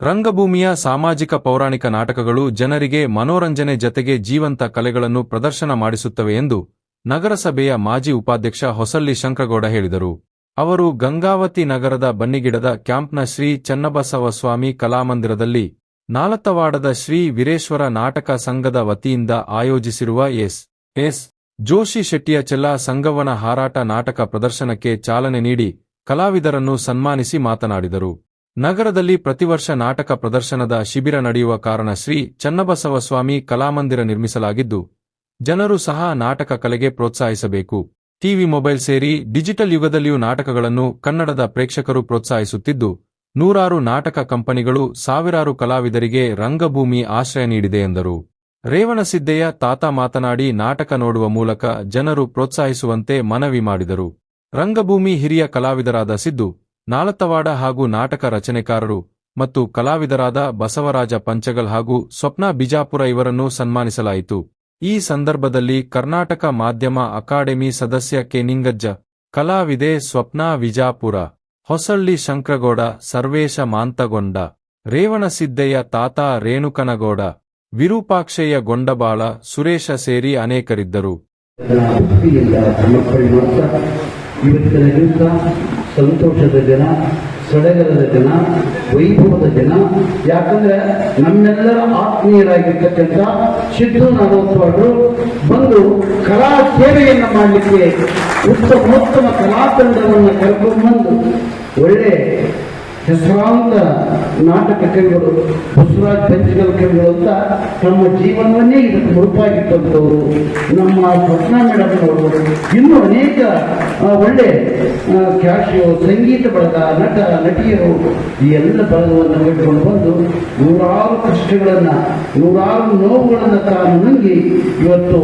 ರಂಗಭೂಮಿಯ ಸಾಮಾಜಿಕ ಪೌರಾಣಿಕ ನಾಟಕಗಳು ಜನರಿಗೆ ಮನೋರಂಜನೆ ಜತೆಗೆ ಜೀವಂತ ಕಲೆಗಳನ್ನು ಪ್ರದರ್ಶನ ಮಾಡಿಸುತ್ತವೆ ಎಂದು ನಗರಸಭೆಯ ಮಾಜಿ ಉಪಾಧ್ಯಕ್ಷ ಹೊಸಳ್ಳಿ ಶಂಕರಗೌಡ ಹೇಳಿದರು. ಅವರು ಗಂಗಾವತಿ ನಗರದ ಬನ್ನಿಗಿಡದ ಕ್ಯಾಂಪ್ನ ಶ್ರೀ ಚನ್ನಬಸವಸ್ವಾಮಿ ಕಲಾಮಂದಿರದಲ್ಲಿ ನಾಲತವಾಡದ ಶ್ರೀ ವೀರೇಶ್ವರ ನಾಟಕ ಸಂಘದ ವತಿಯಿಂದ ಆಯೋಜಿಸಿರುವ ಎಸ್. ಎಸ್. ಜೋಶಿ ಶೆಟ್ಟಿಯ ಚೆಲ್ಲ ಸಂಗವನ ಹಾರಾಟ ನಾಟಕ ಪ್ರದರ್ಶನಕ್ಕೆ ಚಾಲನೆ ನೀಡಿ ಕಲಾವಿದರನ್ನು ಸನ್ಮಾನಿಸಿ ಮಾತನಾಡಿದರು. ನಗರದಲ್ಲಿ ಪ್ರತಿವರ್ಷ ನಾಟಕ ಪ್ರದರ್ಶನದ ಶಿಬಿರ ನಡೆಯುವ ಕಾರಣ ಶ್ರೀ ಚನ್ನಬಸವಸ್ವಾಮಿ ಕಲಾಮಂದಿರ ನಿರ್ಮಿಸಲಾಗಿದ್ದು, ಜನರು ಸಹ ನಾಟಕ ಕಲೆಗೆ ಪ್ರೋತ್ಸಾಹಿಸಬೇಕು. ಟಿವಿ ಮೊಬೈಲ್ ಸೇರಿ ಡಿಜಿಟಲ್ ಯುಗದಲ್ಲಿಯೂ ನಾಟಕಗಳನ್ನು ಕನ್ನಡದ ಪ್ರೇಕ್ಷಕರು ಪ್ರೋತ್ಸಾಹಿಸುತ್ತಿದ್ದು, ನೂರಾರು ನಾಟಕ ಕಂಪನಿಗಳು ಸಾವಿರಾರು ಕಲಾವಿದರಿಗೆ ರಂಗಭೂಮಿ ಆಶ್ರಯ ನೀಡಿದೆ ಎಂದರು. ರೇವಣಸಿದ್ದೆಯ ತಾತ ಮಾತನಾಡಿ ನಾಟಕ ನೋಡುವ ಮೂಲಕ ಜನರು ಪ್ರೋತ್ಸಾಹಿಸುವಂತೆ ಮನವಿ ಮಾಡಿದರು. ರಂಗಭೂಮಿ ಹಿರಿಯ ಕಲಾವಿದರಾದ ಸಿದ್ದು ನಾಲತ್ತವಾಡ ಹಾಗೂ ನಾಟಕ ರಚನೆಕಾರರು ಮತ್ತು ಕಲಾವಿದರಾದ ಬಸವರಾಜ ಪಂಚಗಲ್ ಹಾಗೂ ಸ್ವಪ್ನ ಬಿಜಾಪುರ ಇವರನ್ನು ಸನ್ಮಾನಿಸಲಾಯಿತು. ಈ ಸಂದರ್ಭದಲ್ಲಿ ಕರ್ನಾಟಕ ಮಾಧ್ಯಮ ಅಕಾಡೆಮಿ ಸದಸ್ಯ ಕೆನಿಂಗಜ್ಜ ಕಲಾವಿದೆ ಸ್ವಪ್ನ ವಿಜಾಪುರ, ಹೊಸಳ್ಳಿ ಶಂಕ್ರಗೌಡ, ಸರ್ವೇಶ ಮಾಂತಗೊಂಡ ರೇವಣಸಿದ್ದಯ್ಯ ತಾತ ರೇಣುಕನಗೌಡ, ವಿರೂಪಾಕ್ಷಯ್ಯ ಗೊಂಡಬಾಳ, ಸುರೇಶ ಸೇರಿ ಅನೇಕರಿದ್ದರು. ಸಂತೋಷದ ದಿನ ಸಡಗರದ ದಿನ, ವೈಭವದ ದಿನ. ಯಾಕಂದ್ರೆ ನಮ್ಮೆಲ್ಲರ ಆತ್ಮೀಯರಾಗಿರ್ತಕ್ಕಂಥ ಸಿದ್ದು ನಾಗೋತ್ಸವರು ಬಂದು ಕಲಾ ಸೇವೆಯನ್ನು ಮಾಡಲಿಕ್ಕೆ ಉತ್ತಮೋತ್ತಮ ಕಲಾತಂಡವನ್ನು ಕರ್ಕೊಂಡ್ಬಂದು ಒಳ್ಳೆ ಹೆಸರಾಂತ ನಾಟಕ ಕವಿಗಳು ಬಸವರಾಜ್ ಪಂಚಗಲ್ ಕವಿಗಳು ಅಂತ ತಮ್ಮ ಜೀವನವನ್ನೇ ಇದಕ್ಕೆ ಮುರುಪಾಗಿಟ್ಟಂಥವರು. ನಮ್ಮ ಸ್ವಪ್ನ ಮೇಡಮ್ ಅವರು ಇನ್ನೂ ಅನೇಕ ಒಳ್ಳೆ ಕ್ಯಾಶಿಯೋ, ಸಂಗೀತ ಬಳಗ, ನಟ, ನಟಿಯರು ಈ ಎಲ್ಲ ಬಳಗವನ್ನು ಕಟ್ಟಿಕೊಂಡು ಬಂದು ನೂರಾರು ಕಷ್ಟಗಳನ್ನು, ನೂರಾರು ನೋವುಗಳನ್ನು ತಾನು ನುಂಗಿ ಇವತ್ತು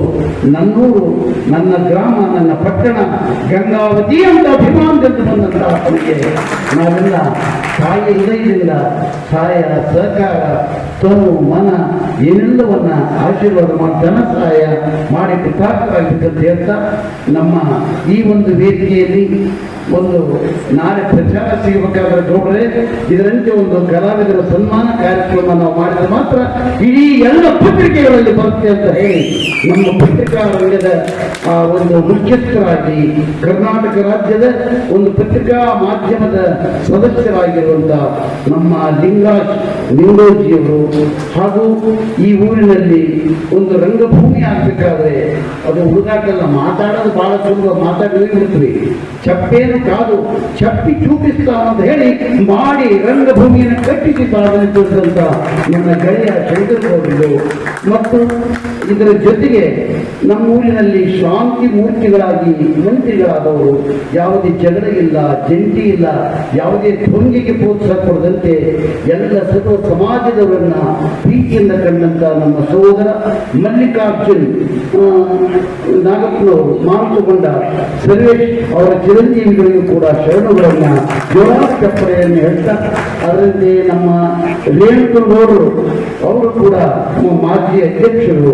ನನ್ನೂರು, ನನ್ನ ಗ್ರಾಮ, ನನ್ನ ಪಟ್ಟಣ ಗಂಗಾವತಿ ಅಂತ ಅಭಿಮಾನದಿಂದ ಬಂದಂತಹ ನಾವೆಲ್ಲ ತಾಯಿಯ ಹೃದಯದಿಂದ ಸಹಾಯ ಸಹಕಾರ ತನು ಮನ ಏನೆಲ್ಲವನ್ನ ಆಶೀರ್ವಾದ ಮಾಡಿ, ಧನ ಸಹಾಯ ಮಾಡಿ ಕೃತಾರ್ಥರಾಗಬೇಕಂತ ಹೇಳ್ತಾ ನಮ್ಮ ಈ ಒಂದು ವೇದಿಕೆಯಲ್ಲಿ ಒಂದು ನಾಳೆ ಪ್ರಚಾರ ಸಿಗಬೇಕಾದ್ರೆ ಗೌಡ್ರೆ ಇದರಂತೆ ಒಂದು ಕಲಾವಿದರ ಸನ್ಮಾನ ಕಾರ್ಯಕ್ರಮ ನಾವು ಮಾಡಿದ್ರೆ ಮಾತ್ರ ಇಡೀ ಎಲ್ಲ ಪತ್ರಿಕೆಗಳಲ್ಲಿ ಬರುತ್ತೆ ಅಂತ ಹೇಳಿ ನಮ್ಮ ಪತ್ರಿಕಾ ರಂಗದ ಆ, ಒಂದು ಮುಖ್ಯಸ್ಥರಾಗಿ ಕರ್ನಾಟಕ ರಾಜ್ಯದ ಒಂದು ಪತ್ರಿಕಾ ಮಾಧ್ಯಮದ ಸದಸ್ಯರಾಗಿರುವಂತಹ ನಮ್ಮ ಲಿಂಗರಾಜ್ ನಿಂಗೋಜಿಯವರು ಹಾಗೂ ಈ ಊರಿನಲ್ಲಿ ಒಂದು ರಂಗಭೂಮಿ ಆಗ್ಬೇಕಾದ್ರೆ ಅದು ಹುಡುಗಾಟಲ್ಲ, ಮಾತಾಡೋದು ಬಹಳ ಸುಲಭ ಮಾತಾಡಲೇ ಬಿಡ್ತೀವಿ ಚಪ್ಪೇನು ಕಾದು ಚಪ್ಪಿ ಚೂಪಿಸ್ತಾ ಅಂತ ಹೇಳಿ ಮಾಡಿ ರಂಗಭೂಮಿಯನ್ನು ಕಟ್ಟಿಸಿ ಸಾಧನೆ ತೋರಿಸಿದಂತ ನನ್ನ ಗೆಳೆಯ ಗೌಡರು ಮತ್ತು ಇದರ ಜೊತೆಗೆ ನಮ್ಮ ಊರಿನಲ್ಲಿ ಶಾಂತಿ ಮೂರ್ತಿಗಳಾಗಿ ಮಂತ್ರಿಗಳಾದವರು, ಯಾವುದೇ ಜಗಳ ಇಲ್ಲ, ಜಂಟಿ ಇಲ್ಲ, ಯಾವುದೇ ಧ್ವಂಗಿಗೆ ಪ್ರೋತ್ಸಾಹ ಕೊಡದಂತೆ ಎಲ್ಲ ಸರ್ವ ಸಮಾಜದವರನ್ನ ಪ್ರೀತಿಯಿಂದ ಕಂಡಂತ ನಮ್ಮ ಸಹೋದರ ಮಲ್ಲಿಕಾರ್ಜುನ್ ನಾಗಪ್ಪನವರು, ಮಾರುತಗೊಂಡ ಸರ್ವೇಶ್ ಅವರ ಚಿರಂಜೀವಿಗಳಿಗೂ ಕೂಡ ಶರಣುಗಳನ್ನ ಜೋಳ ಚಪ್ಪರೆಯನ್ನು ಹೇಳ್ತಾ, ಅದರಂತೆ ನಮ್ಮ ರೇಣುಕನವರು ಅವರು ಕೂಡ ನಮ್ಮ ಮಾಜಿ ಅಧ್ಯಕ್ಷರು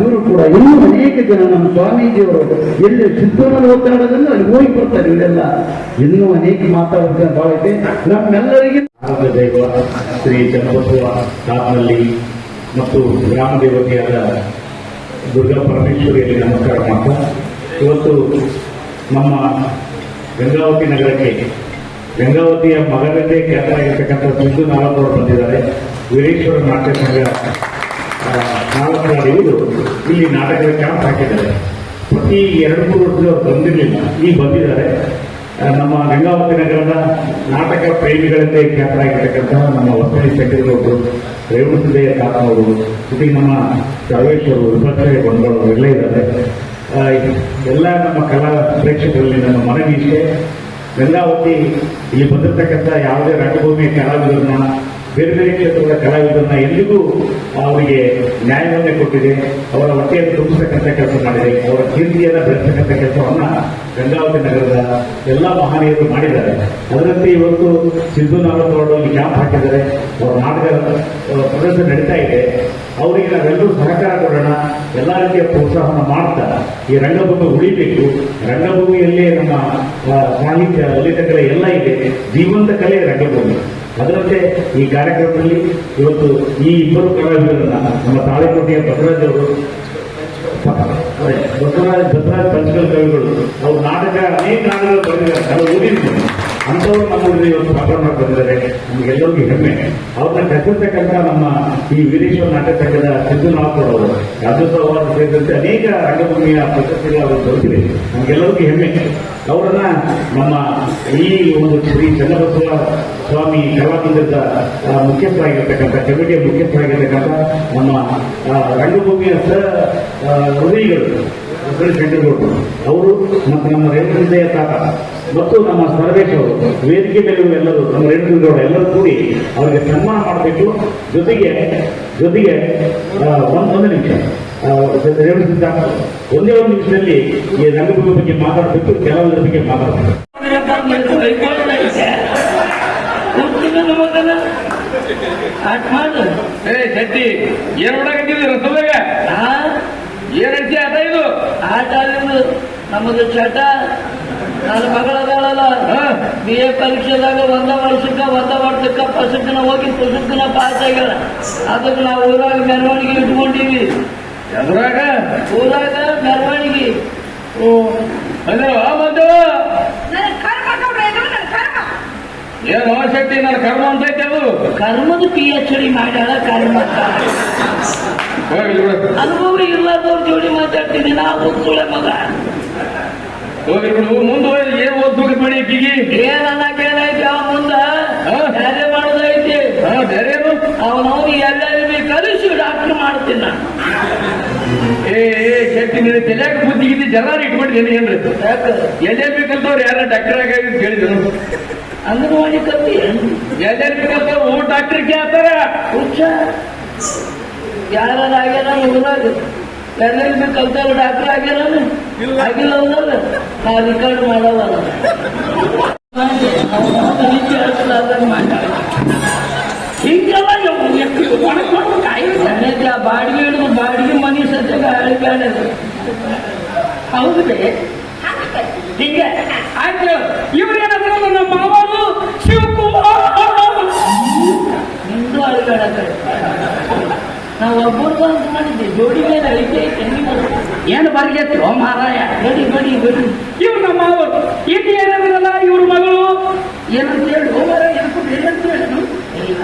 ಇವರು ಕೂಡ ಇನ್ನೂ ಅನೇಕ ಜನ ನಮ್ಮ ಸ್ವಾಮೀಜಿಯವರು ಎಲ್ಲಿ ಸಿದ್ದೂರಲ್ಲಿ ಒತ್ತಡದಲ್ಲಿ ಅಲ್ಲಿ ಹೋಗಿ ಬರ್ತಾರೆ ಇವರೆಲ್ಲ. ಇನ್ನೂ ಅನೇಕ ಮಾತಾಡೋದಕ್ಕೆ ಭಾಳ ಇದೆ. ನಮ್ಮೆಲ್ಲರಿಗೆ ದೈವ ಶ್ರೀ ಚನ್ನಬಸವ ಕಾತ್ನಲ್ಲಿ ಮತ್ತು ಗ್ರಾಮ ದೇವತೆಯಾದ ದುರ್ಗಾ ಪರಮೇಶ್ವರಿಯಲ್ಲಿ ನಮಸ್ಕಾರ ಮಾಡ್ತಾ, ಇವತ್ತು ನಮ್ಮ ಗಂಗಾವತಿ ನಗರಕ್ಕೆ, ಗಂಗಾವತಿಯ ಮಗನದೇ ಆಗಿರ್ತಕ್ಕಂಥ ಸಿಂಧು ನಾರಾಯಣ ಬಂದಿದ್ದಾರೆ. ವೀರೇಶ್ವರ ನಾಟ್ಯ ಸಂಘ ನಾಲ್ಕು ಇಲ್ಲಿ ನಾಟಕದ ಕ್ಯಾಂಪ್ ಹಾಕಿದ್ದಾರೆ. ಪ್ರತಿ ಎರಡು, ಮೂರು ವರ್ಷ ಬಂದಿರಲಿಲ್ಲ. ಈಗ ಬಂದಿದ್ದಾರೆ. ನಮ್ಮ ಗಂಗಾವತಿ ನಗರದ ನಾಟಕ ಪ್ರೇಮಿಗಳಂತೆ ಖ್ಯಾತರಾಗಿರ್ತಕ್ಕಂತಹ ನಮ್ಮ ವಸತಿ ಶೆಟ್ಟಿಗಳೊಬ್ಬರು ರೇವಣಸಿದ್ದಯ್ಯ ಕಾಪನವರು. ಜೊತೆಗೆ ನಮ್ಮ ಸರ್ವೇಶ್ವರು ವಿಪಕ್ಷಯ ಬಂದವರು ಎಲ್ಲ ಇದ್ದಾರೆ. ಎಲ್ಲ ನಮ್ಮ ಕಲಾ ಪ್ರೇಕ್ಷಕರಲ್ಲಿ ನನ್ನ ಮನವಿ ಇಷ್ಟೇ ಗಂಗಾವತಿ ಇಲ್ಲಿ ಬಂದಿರತಕ್ಕಂಥ ಯಾವುದೇ ರಂಗಭೂಮಿ ಕಲಾವಿದರನ್ನ ಬೇರೆ ಬೇರೆ ಕ್ಷೇತ್ರದ ಕಲಾವಿದರನ್ನ ಎಲ್ಲಿಗೂ ಅವರಿಗೆ ನ್ಯಾಯವನ್ನೇ ಕೊಟ್ಟಿದೆ, ಅವರ ಹೊಟ್ಟೆಯನ್ನು ತುಂಬಿಸ್ತಕ್ಕಂಥ ಕೆಲಸ ಮಾಡಿದೆ, ಅವರ ಕೀರ್ತಿಯನ್ನು ಬೆಳೆಸ್ತಕ್ಕಂಥ ಕೆಲಸವನ್ನ ಗಂಗಾವತಿ ನಗರದ ಎಲ್ಲ ಮಹನೀಯರು ಮಾಡಿದ್ದಾರೆ. ಅದರಂತೆ ಇವತ್ತು ಸಿದ್ದು ನಾಗರವರು ಇಲ್ಲಿ ಕ್ಯಾಂಪ್ ಹಾಕಿದ್ದಾರೆ, ಅವರ ನಾಟಕ ಪ್ರದರ್ಶನ ನಡೀತಾ ಇದೆ. ಅವರಿಗೆ ನಾವೆಲ್ಲರೂ ಸಹಕಾರ ಕೊಡೋಣ, ಎಲ್ಲ ರೀತಿಯ ಪ್ರೋತ್ಸಾಹವನ್ನು ಮಾಡ್ತಾ ಈ ರಂಗಭೂಮಿ ಉಳಿಬೇಕು. ರಂಗಭೂಮಿಯಲ್ಲೇ ನಮ್ಮ ಸಾಹಿತ್ಯ ಲಲಿತ ಕಲೆ ಎಲ್ಲ ಇದೆ. ಜೀವಂತ ಕಲೆ ರಂಗಭೂಮಿ. ಅದರಂತೆ ಈ ಕಾರ್ಯಕ್ರಮದಲ್ಲಿ ಇವತ್ತು ಈ ಇಬ್ಬರು ಕಲಾವಿದರನ್ನ ನಮ್ಮ ತಾಳಿಕೋಟೆಯ ಬಸವರಾಜ್ ಅವರು ಬಸವರಾಜ್ ಬಸವರಾಜ್ ಪಂಚಕಲ್ ಕವಿಗಳು ಅವ್ರು ನಾಟಕ ಅನೇಕ ನಾಟಕಗಳು ಬರೆದಿದ್ದಾರೆ ನಾವು ಓದಿರ್ತೀವಿ ಅಂಥವ್ರು ನಮ್ಮಲ್ಲಿ ಒಂದು ಪಾಠ ಮಾಡಿ ಬಂದಿದ್ದಾರೆ ನಮಗೆಲ್ಲರಿಗೂ ಹೆಮ್ಮೆ. ಅವ್ರನ್ನ ಕಟ್ಟಿರ್ತಕ್ಕಂಥ ನಮ್ಮ ಈ ವೀರೇಶ್ವರ ನಾಟಕ ಸಂಘದ ಸಿದ್ದು ನಾಲ್ಕರು ಅವರು ರಾಜ್ಯೋತ್ಸವ ಸೇರಿದಂತೆ ಅನೇಕ ರಂಗಭೂಮಿಯ ಪ್ರಶಸ್ತಿಗಳು ಅವರು ದೊರೆತಿದೆ ನಮಗೆಲ್ಲರಿಗೂ ಹೆಮ್ಮೆ. ಅವರನ್ನ ನಮ್ಮ ಈ ಒಂದು ಶ್ರೀ ಚನ್ನಬಸವ ಸ್ವಾಮಿ ಕಲಾಕೇಂದ್ರದ ಆ, ಮುಖ್ಯಸ್ಥರಾಗಿರ್ತಕ್ಕಂಥ ಕಮಿಟಿಯ ಮುಖ್ಯಸ್ಥರಾಗಿರ್ತಕ್ಕಂಥ ನಮ್ಮ ರಂಗಭೂಮಿಯ ಸ ಆ, ಹೃದಯಗಳು. ಶಂಕರಗೌಡರು ಅವರು ಮತ್ತು ನಮ್ಮ ರೇಣುಕಂದಯ್ಯ ತಾತ ಮತ್ತು ನಮ್ಮ ಸರ್ವೇಶ್ ಅವರು ವೇದಿಕೆ ಮೇಲೆ ಎಲ್ಲರೂ ನಮ್ಮ ರೇಣುಕಂಗೌಡ ಎಲ್ಲರೂ ಕೂಡಿ ಅವರಿಗೆ ಸನ್ಮಾನ ಮಾಡಬೇಕು. ಜೊತೆಗೆ ಜೊತೆಗೆ ಒಂದೊಂದು ಒಂದು ನಿಮಿಷ. ಆ, ರೇಣು ಸಿದ್ಧಾಂತ ಒಂದೇ ಒಂದು ನಿಮಿಷದಲ್ಲಿ ಈ ರಂಗಭೂಮಿ ಬಗ್ಗೆ ಮಾತಾಡಬೇಕು ಕೆಲವರ ಬಗ್ಗೆ ಮಾತಾಡಬೇಕು. ಎರಡು ಮಾಡು ಏ ಶೆಟ್ಟಿ ಏನ್ ಮಾಡಕತ್ತಿದ್ರಿ ರಸದಾಗ ಆ ಏನ್ ಅಡ್ಸಿ ಆಟ ಇದು? ಆಟ ಆಡಿದ್ದು ನಮ್ಮದು ಚಟ? ನನ್ನ ಮಗಳದಾಳಲ್ಲ. ಬಿ ಎ ಪರೀಕ್ಷೆದಾಗ ಒಂದ ವರ್ಷಕ್ಕ ಒಂದ ವರ್ಷಕ್ಕ ಪಸಕ್ಕನ ಹೋಗಿ ಪುಸ್ತಕನ ಪಾಸ್ ಆಗ್ಯಾಳ ಅದಕ್ಕೆ ನಾವು ಊರಾಗ ಮೆರವಣಿಗೆ ಇಟ್ಕೊಂಡಿವಿ. ಎದ್ರಾಗ ಊರಾಗ ಮೆರವಣಿಗೆ. ಓ ಅದೇ ಆ ಬಂದವ ನನ್ನ ಕರ್ಮ ನೋಡ್ರಿ ಇದು ನನ್ನ ಕರ್ಮ ಏನು ಶೆಟ್ಟಿ ನನ್ನ ಕರ್ಮ ಅಂತ ಐತೆ ಅದು. ಕರ್ಮದ ಪಿ ಎಚ್ ಡಿ ಮಾಡ್ಯಾಳ ಕರ್ಮ ಬಿಡು. ಅನುಭವ ಇಲ್ಲದವ್ರ ಜೋಡಿ ಮಾತಾಡ್ತೀನಿ ನಾವು ಸುಳೆ ಮಗ. ಹೋಗಿ ಬಿಡು. ಮುಂದೆ ಏನ್ ಓದ್ಬೇಕು ಮಾಡಿ ಕಿಗಿ ಏನನ್ನ ಕೇಳೈತಿ ಅವ ಮುಂದ? ಬೇರೆ ಮಾಡೋದೈತಿ. ಬೇರೆ ಏನು ಅವನವನು ಎಲ್ಲೆಲ್ಲಿ ಕಲಿಸಿ ಡಾಕ್ಟರ್ ಮಾಡ್ತೀನಿ ನಾನು. ಏ ಶೆಟ್ಟಿ ನಿನ್ನ ತಲೆಯಾಗ ಬುದ್ಧಿ ಗಿದ್ದಿ ಜನ ಇಟ್ಕೊಂಡಿದ್ದೀನಿ ಏನ್ರಿ? ಯಾಕೆ ಎಲ್ಲೇ ಬೇಕಂತವ್ರು ಯಾರ ಡಾಕ್ಟರ್ ಆಗಿ ಕೇಳಿದ್ರು ಅಂಗನವಾಡಿ ಕತ್ತಿ ಎಲ್ಲೇ ಬೇಕಂತ ಓ ಡಾಕ್ಟರ್ ಕೇಳ್ತಾರ ಹುಚ್ಚ. ಯಾರು ಆಗ್ಯಾರ ಊರಾಗ ಎಲ್ಲೆಲ್ಲಿ ಬಿ ಕಲ್ತಾರ ಡಾಕ್ಟರ್ ಆಗ್ಯಾರ ಆಗಿಲ್ಲ ಅಂದ್ರ ನಾ ರಿಕಾರ್ಡ್ ಮಾಡಲ್ಲ ಹಿಂಗೆಲ್ಲ ಬಾಡಿಗೆ ಹಿಡಿದು ಬಾಡಿಗೆ ಮನೆ ಹೌದು? ಹಿಂಗೆ? ಆಯ್ತು. ಇವ್ರು ಏನಾದ್ರು ನಮ್ಮ ಮಾವರು ಶಿವಕುಮಾರ್ ನಿಂದು ಒಬ್ಬರದು ಅಂತ ಮಾಡಿದ್ದೆ. ಜೋಡಿ ಏನು ಮಾರಾಯ. ಗಡಿ ಗಡಿ ಗಡಿ ಇವ್ರು ನಮ್ಮ ಮಾವರು ಇದು ಏನಾದ್ರಲ್ಲ ಇವ್ರ ಮಗಳು? ಏನಂತ ಹೇಳಿ. ಹೋಗಾರ ಏನಕ್ಕೂ ಹೇಳು. ಇಲ್ಲ.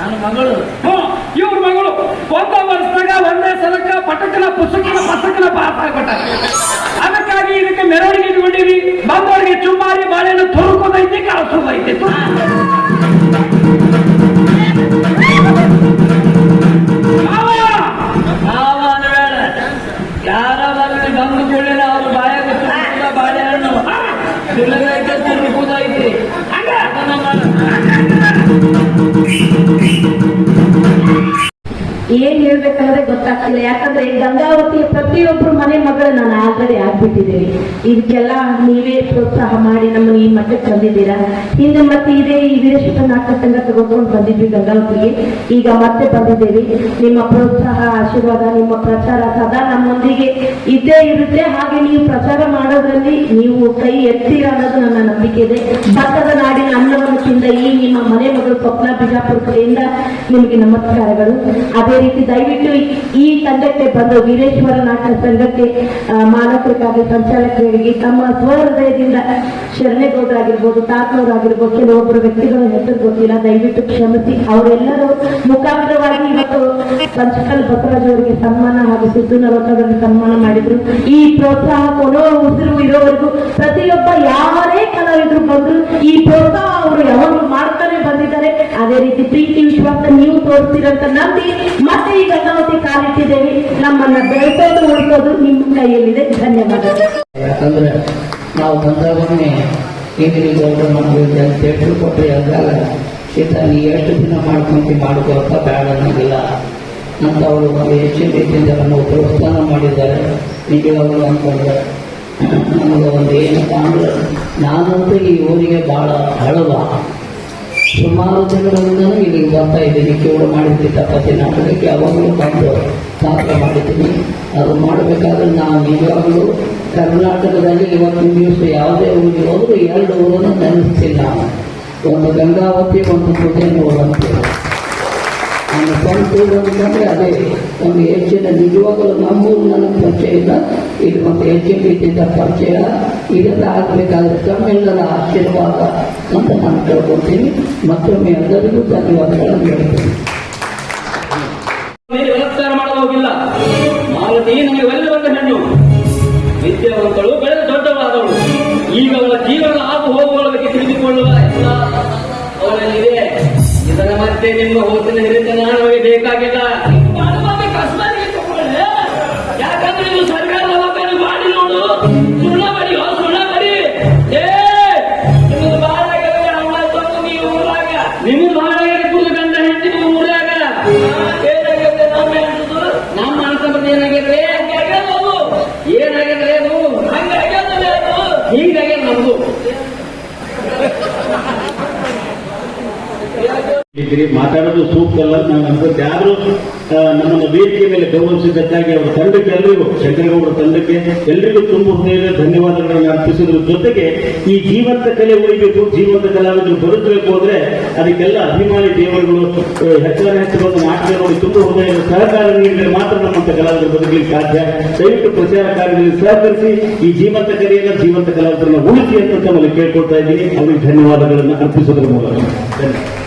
ನನ್ನ ಮಗಳು. ಹ್ಞೂ ಇವ್ರ ಮಗಳು. ಒಂದ ವರ್ಷದಾಗ ಒಂದೇ ಸಲಕ್ಕ ಪಟಕನ ಪುಸ್ತಕನ ಪಸಕನ ಪಾಸ್ ಆಗ್ಬಿಟ್ಟಾರ ಅದಕ್ಕಾಗಿ ಇದಕ್ಕೆ ಮೆರವಣಿಗೆ ಇಟ್ಕೊಂಡಿರಿ ಬಂದವರಿಗೆ ಚುಮ್ಮಾರಿ ಬಾಳೆಹಣ್ಣು ತುರುಕೋದೈತಿ ಕಳಿಸೋದೈತಿ ಏನ್ ಹೇಳ್ಬೇಕನ್ನೋದೇ ಗೊತ್ತಾಗ್ತಿಲ್ಲ. ಯಾಕಂದ್ರೆ ಗಂಗಾವತಿಯ ಪ್ರತಿಯೊಬ್ಬರು ಮನೆ ಮಗಳು ನಾನು ಆಲ್ರೆಡಿ ಆಗ್ಬಿಟ್ಟಿದ್ದೀವಿ ಇದಕ್ಕೆಲ್ಲ ನೀವೇ ಪ್ರೋತ್ಸಾಹ ಮಾಡಿ ನಮ್ಮನ್ನು ಈ ಮಟ್ಟಕ್ಕೆ ತಂದಿದ್ದೀರಾ? ಹಿಂದೆ ಮತ್ತೆ ಇದೇ ಈ ವೀರೇಶ್ವರ ನಾಟಕ ಸಂಘ ತಗೊಂಡ್ಕೊಂಡು ಬಂದಿದ್ವಿ ಗಂಗಾವತಿಗೆ. ಈಗ ಮತ್ತೆ ಬಂದಿದ್ದೇವೆ. ನಿಮ್ಮ ಪ್ರೋತ್ಸಾಹ, ಆಶೀರ್ವಾದ, ನಿಮ್ಮ ಪ್ರಚಾರ ಸದಾ ನಮ್ಮೊಂದಿಗೆ ಇದ್ದೇ ಇರುತ್ತೆ. ಹಾಗೆ ನೀವು ಪ್ರಚಾರ ಮಾಡೋದ್ರಲ್ಲಿ ನೀವು ಕೈ ಎತ್ತೀರ ಅನ್ನೋದು ನನ್ನ ನಂಬಿಕೆ ಇದೆ. ಭತ್ತದ ನಾಡಿನ ಅನ್ನವನ್ನು ತಿಂದ ಈ ನಿಮ್ಮ ಮನೆ ಮಗಳು ಸ್ವಪ್ನ ಬಿಜಾಪುರ ಕಡೆಯಿಂದ ನಿಮಗೆ ನಮಸ್ಕಾರಗಳು. ಅದೇ ರೀತಿ ದಯವಿಟ್ಟು ಈ- ತಂಡಕ್ಕೆ ಬಂದು ವೀರೇಶ್ವರ ನಾಟಕ ಸಂಘಕ್ಕೆ ಮಾನಕರಿಗಾಗಿ ಸಂಚಾಲಕರಿಗೆ ತಮ್ಮ ಸ್ವಹೃದಯದಿಂದ ಶರಣೇಗೌಡರಾಗಿರ್ಬೋದು ತಾತನವರಾಗಿರ್ಬೋದು, ಕೆಲವೊಬ್ಬರು ವ್ಯಕ್ತಿಗಳ ಹೆಸರು ಗೊತ್ತಿಲ್ಲ, ದಯವಿಟ್ಟು ಕ್ಷಮಿಸಿ. ಅವರೆಲ್ಲರೂ ಮುಖಾಂತರವಾಗಿ ಇವತ್ತು ಪಂಚಕಲ್ ಬಸವರಾಜ್ ಅವರಿಗೆ ಸನ್ಮಾನ ಹಾಗೂ ಸಿದ್ದು ನಲವತ್ತವರಿಗೆ ಸನ್ಮಾನ ಮಾಡಿದ್ರು. ಈ ಪ್ರೋತ್ಸಾಹ ಕೊಡೋ ಉಸಿರು ಇರೋವರೆಗೂ ಪ್ರತಿಯೊಬ್ಬ ಯಾರೇ ಕಲಾವಿದರು ಬಂದ್ರು, ಈ ಪ್ರೋತ್ಸಾಹ ಅವರು ಯಾವಾಗಲೂ ಮಾಡ್ತಾನೆ ಬಂದಿದ್ದಾರೆ. ಅದೇ ರೀತಿ ಪ್ರೀತಿ, ವಿಶ್ವಾಸ ನೀವು ತೋರಿಸ್ತೀರಂತ ನಂಬಿ ಮತ್ತೆ ಈ ಗಂಗಾವತಿ ಕಾಲಿಟ್ಟಿದ್ದೇವೆ. ನಮ್ಮನ್ನ ಬೆಳೆಸೋದು, ಉಳಿಸೋದು ನಿಮ್ಮ ಕೈಯಲ್ಲಿದೆ. ಧನ್ಯವಾದಗಳು. ಯಾಕಂದ್ರೆ ನಾವು ಬಂದಾಗೊಮ್ಮೆ ಹಿಂದಿನ ಗೌಡ್ರು ಅಂತ ಹೇಳಿ ಕೊಟ್ಟರೆ ಅಂದಾಗ ಶೀತ, ನೀ ಎಷ್ಟು ದಿನ ಮಾಡ್ಕೊಂತಿ ಮಾಡ್ಕೊಳಕ ಬೇಡ ಅನ್ನೋದಿಲ್ಲ ಒಂದು ಹೆಚ್ಚಿನ ರೀತಿಯಿಂದ ನಮಗೆ ಪ್ರೋತ್ಸಾಹ ಮಾಡಿದ್ದಾರೆ. ನಿಜವಾಗ್ಲೂ ಅಂದ್ಕೊಂಡ್ರೆ ನಮಗೆ ಒಂದು ಏನಪ್ಪ ಅಂದ್ರೆ ನಾನಂತೂ ಈ ಊರಿಗೆ ಭಾಳ ಹಳವ ಸುಮಾರು ಇಲ್ಲಿ ಇಲ್ಲಿಗೆ ಬರ್ತಾ ಇದ್ದೀನಿ. ಕೇವಲ ಮಾಡಿದ್ವಿ ತಪ್ಪತಿ ನಾಟಕಕ್ಕೆ ಯಾವಾಗಲೂ ಬಂದು ಪಾತ್ರ ಮಾಡಿದ್ದೀನಿ. ಅದು ಮಾಡಬೇಕಾದ್ರೆ ನಾನು ನಿಜವಾಗಲೂ ಕರ್ನಾಟಕದಲ್ಲಿ ಇವತ್ತಿನ ದಿವಸ ಯಾವುದೇ ಊರಿಗೆ ಹೋದರೂ ಎರಡು ಊರನ್ನು ನೆನೆಸ್ತೀನಿ ನಾನು. ಒಂದು ಗಂಗಾವತಿ, ಒಂದು ಕೃತಿಯನ್ನು ಅಂತೇಳಿ ನಾನು ಪರಿಚಯ ಅದೇ, ಒಂದು ಹೆಚ್ಚಿನ ನಿಜವಾಗಲೂ ನಮ್ಮೂರು ನನಗೆ ಪರಿಚಯ ಇಲ್ಲ. ಇದು ಮತ್ತೆ ಹೆಚ್ಚಿನ ರೀತಿಯಿಂದ ಪರಿಚಯ. ಇದೆಲ್ಲ ಆಗಬೇಕಾದ್ರೆ ತಮ್ಮೆಲ್ಲರ ಆಶೀರ್ವಾದ ಅಂತ ನಾನು ಕೇಳ್ಕೊಳ್ತೀನಿ. ಮತ್ತೊಮ್ಮೆ ಎಲ್ಲರಿಗೂ ಧನ್ಯವಾದಗಳನ್ನು ಹೇಳ್ತೀನಿ. ಮೇಲೆ ಮಾಡಲು ಹೋಗಿಲ್ಲ. ನನಗೆ ಒಳ್ಳೆಯ ಹೆಣ್ಣು ವಿದ್ಯಾವಂತಳು ಬೆಳೆದ ದೊಡ್ಡವಾದವಳು ಈಗ ಅವಳ ಜೀವನದ ಇದರ ಮತ್ತೆ ನಿಮ್ಮ ಹೋತಿನ ಹಿರಿತ ನಾನು ಬೇಕಾಗಿಲ್ಲ. ಯಾಕಂದ್ರೆ ನೀವು ಸರ್ಕಾರದ ಮಾಡಿ ನೋಡು. ಇದ್ದೀರಿ ಮಾತಾಡೋದು ಸೂಕ್ತ ಅಲ್ಲ. ನಾನು ಅನ್ಸುತ್ತೆ ಆದ್ರೂ ನಮ್ಮನ್ನು ವೇದಿಕೆ ಮೇಲೆ ಗೌರವಿಸಿದ್ದಕ್ಕಾಗಿ ಅವರ ತಂಡಕ್ಕೆ ಎಲ್ಲರಿಗೂ ಶಂಕರಗೌಡರ ತಂಡಕ್ಕೆ ಎಲ್ಲರಿಗೂ ತುಂಬ ಹೃದಯದ ಧನ್ಯವಾದಗಳನ್ನು ಅರ್ಪಿಸಿದ್ರ. ಜೊತೆಗೆ ಈ ಜೀವಂತ ಕಲೆ ಉಳಿಬೇಕು, ಜೀವಂತ ಕಲಾವಿದರು ಬದುಕಬೇಕು ಅಂದ್ರೆ ಅದಕ್ಕೆಲ್ಲ ಅಭಿಮಾನಿ ದೇವರುಗಳು ಹೆಚ್ಚಿನ ಹೆಚ್ಚು ಬಂದು ನೋಡಿ ತುಂಬ ಹೃದಯದ ಸಹಕಾರ ನೀಡಿದರೆ ಮಾತ್ರ ನಮ್ಮಂತ ಕಲಾವಿದರು ಬದುಕಲಿಕ್ಕೆ ಸಾಧ್ಯ. ದಯವಿಟ್ಟು ಪ್ರಚಾರ ಕಾರ್ಯದಲ್ಲಿ ಸಹಕರಿಸಿ, ಈ ಜೀವಂತ ಕಲೆಯನ್ನು ಜೀವಂತ ಕಲಾವಿದರನ್ನು ಉಳಿಸಿ ಅಂತ ತಮ್ಮಲ್ಲಿ ಕೇಳ್ಕೊಳ್ತಾ ಇದ್ದೀನಿ. ಅವರಿಗೆ ಧನ್ಯವಾದಗಳನ್ನು ಅರ್ಪಿಸೋದ್ರ ಮೂಲಕ. ಧನ್ಯವಾದ.